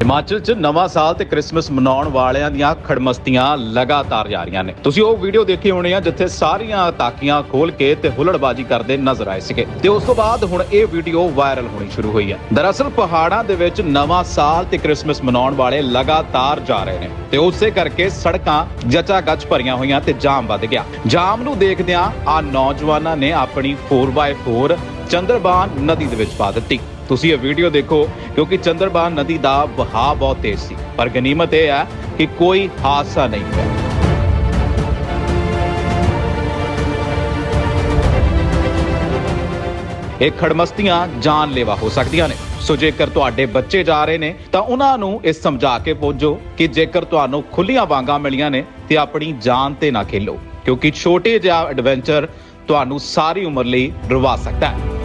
ਹਿਮਾਚਲ 'ਚ ਨਵਾਂ ਸਾਲ ਤੇ ਕ੍ਰਿਸਮਸ ਮਨਾਉਣ ਵਾਲਿਆਂ ਦੀਆਂ ਖੜਮਸਤੀਆਂ ਲਗਾਤਾਰ ਜਾਰੀਆਂ ਨੇ। ਤੁਸੀਂ ਉਹ ਵੀਡੀਓ ਦੇਖੀ ਹੋਣੀ ਆ ਜਿੱਥੇ ਸਾਰੀਆਂ ਤਾਕੀਆਂ ਖੋਲ ਕੇ ਤੇ ਹੁੱਲੜਬਾਜੀ ਕਰਦੇ ਨਜ਼ਰ ਆਏ ਸੀਗੇ। ਤੇ ਉਸ ਤੋਂ ਬਾਅਦ ਹੁਣ ਇਹ ਵੀਡੀਓ ਵਾਇਰਲ ਹੋਣੀ ਸ਼ੁਰੂ ਹੋਈ ਹੈ ਦਰਅਸਲ ਪਹਾੜਾਂ ਦੇ ਵਿੱਚ ਨਵਾਂ ਸਾਲ ਤੇ ਕ੍ਰਿਸਮਸ ਮਨਾਉਣ ਵਾਲੇ ਲਗਾਤਾਰ ਜਾ ਰਹੇ ਨੇ। ਤੇ ਉਸੇ ਕਰਕੇ ਸੜਕਾਂ ਜਚਾ ਗੱਚ ਭਰੀਆਂ ਹੋਈਆਂ ਤੇ ਜਾਮ ਵੱਧ ਗਿਆ। ਜਾਮ ਨੂੰ ਦੇਖਦਿਆਂ ਆ ਨੌਜਵਾਨਾਂ ਨੇ ਆਪਣੀ 4x4 ਚੰਦਰਬਾਨ ਨਦੀ ਦੇ ਵਿੱਚ ਪਾ ਦਿੱਤੀ। ਤੁਸੀਂ ਇਹ ਵੀਡੀਓ ਦੇਖੋ, ਕਿਉਂਕਿ ਚੰਦਰਬਾਨ ਨਦੀ ਦਾ ਵਹਾਅ ਬਹੁਤ ਤੇਜ਼ ਸੀ। ਪਰ ਗਨੀਮਤ ਇਹ ਹੈ ਕਿ ਕੋਈ ਹਾਦਸਾ ਨਹੀਂ ਹੋਇਆ। ਇਹ ਖੜਮਸਤੀਆਂ ਜਾਨਲੇਵਾ ਹੋ ਸਕਦੀਆਂ ਨੇ। ਸੋ ਜੇਕਰ ਤੁਹਾਡੇ ਬੱਚੇ ਜਾ ਰਹੇ ਨੇ, ਤਾਂ ਉਹਨਾਂ ਨੂੰ ਇਹ ਸਮਝਾ ਕੇ ਪੁੱਜੋ ਕਿ ਜੇਕਰ ਤੁਹਾਨੂੰ ਖੁੱਲੀਆਂ ਵਾਂਗਾਂ ਮਿਲੀਆਂ ਨੇ, ਤੇ ਆਪਣੀ ਜਾਨ ਤੇ ਨਾ ਖੇਲੋ। ਕਿਉਂਕਿ ਛੋਟੇ ਜਿਹਾ ਐਡਵੈਂਚਰ ਤੁਹਾਨੂੰ ਸਾਰੀ ਉਮਰ ਲਈ ਰਵਾ ਸਕਦਾ ਹੈ।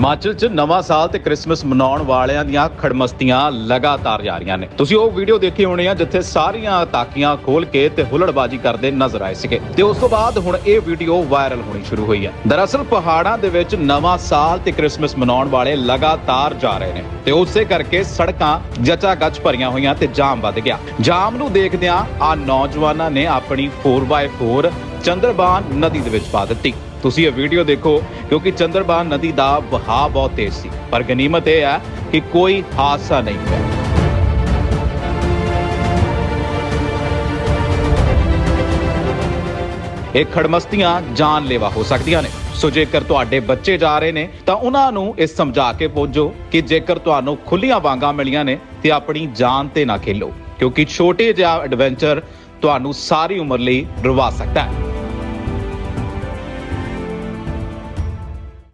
ਹਿਮਾਚਲ 'ਚ ਨਵਾਂ ਸਾਲ ਤੇ ਕ੍ਰਿਸਮਸ ਮਨਾਉਣ ਵਾਲਿਆਂ ਦੀਆਂ ਖੜਮਸਤੀਆਂ ਲਗਾਤਾਰ ਜਾਰੀਆਂ ਨੇ। ਤੁਸੀਂ ਉਹ ਵੀਡੀਓ ਦੇਖੀ ਹੋਣੀ ਆ ਜਿੱਥੇ ਸਾਰੀਆਂ ਤਾਕੀਆਂ ਖੋਲ ਕੇ ਤੇ ਹੁੱਲੜਬਾਜੀ ਕਰਦੇ ਨਜ਼ਰ ਆਏ ਸੀਗੇ। ਤੇ ਉਸ ਤੋਂ ਬਾਅਦ ਹੁਣ ਇਹ ਵੀਡੀਓ ਵਾਇਰਲ ਹੋਣੀ ਸ਼ੁਰੂ ਹੋਈ ਹੈ ਦਰਅਸਲ ਪਹਾੜਾਂ ਦੇ ਵਿੱਚ ਨਵਾਂ ਸਾਲ ਤੇ ਕ੍ਰਿਸਮਸ ਮਨਾਉਣ ਵਾਲੇ ਲਗਾਤਾਰ ਜਾ ਰਹੇ ਨੇ। ਤੇ ਉਸੇ ਕਰਕੇ ਸੜਕਾਂ ਜਚਾ ਗੱਚ ਭਰੀਆਂ ਹੋਈਆਂ ਤੇ ਜਾਮ ਵੱਧ ਗਿਆ। ਜਾਮ ਨੂੰ ਦੇਖਦਿਆਂ ਆ ਨੌਜਵਾਨਾਂ ਨੇ ਆਪਣੀ 4x4 ਚੰਦਰਬਾਨ ਨਦੀ ਦੇ ਵਿੱਚ ਪਾ ਦਿੱਤੀ। ਤੁਸੀਂ ਇਹ ਵੀਡੀਓ ਦੇਖੋ, ਕਿਉਂਕਿ ਚੰਦਰਬਾਨ ਨਦੀ ਦਾ ਵਹਾਅ ਬਹੁਤ ਤੇਜ਼ ਸੀ। ਪਰ ਗਨੀਮਤ ਇਹ ਹੈ ਕਿ ਕੋਈ ਹਾਦਸਾ ਨਹੀਂ ਹੋਇਆ। ਇਹ ਖੜਮਸਤੀਆਂ ਜਾਨਲੇਵਾ ਹੋ ਸਕਦੀਆਂ ਨੇ। ਸੋ ਜੇਕਰ ਤੁਹਾਡੇ ਬੱਚੇ ਜਾ ਰਹੇ ਨੇ, ਤਾਂ ਉਹਨਾਂ ਨੂੰ ਇਹ ਸਮਝਾ ਕੇ ਭੇਜੋ ਕਿ ਜੇਕਰ ਤੁਹਾਨੂੰ ਖੁੱਲੀਆਂ ਵਾਂਗਾਂ ਮਿਲੀਆਂ ਨੇ, ਤੇ ਆਪਣੀ ਜਾਨ ਤੇ ਨਾ ਖੇਲੋ। ਕਿਉਂਕਿ ਛੋਟੇ ਜਿਹਾ ਐਡਵੈਂਚਰ ਤੁਹਾਨੂੰ ਸਾਰੀ ਉਮਰ ਲਈ ਰਵਾ ਸਕਦਾ ਹੈ।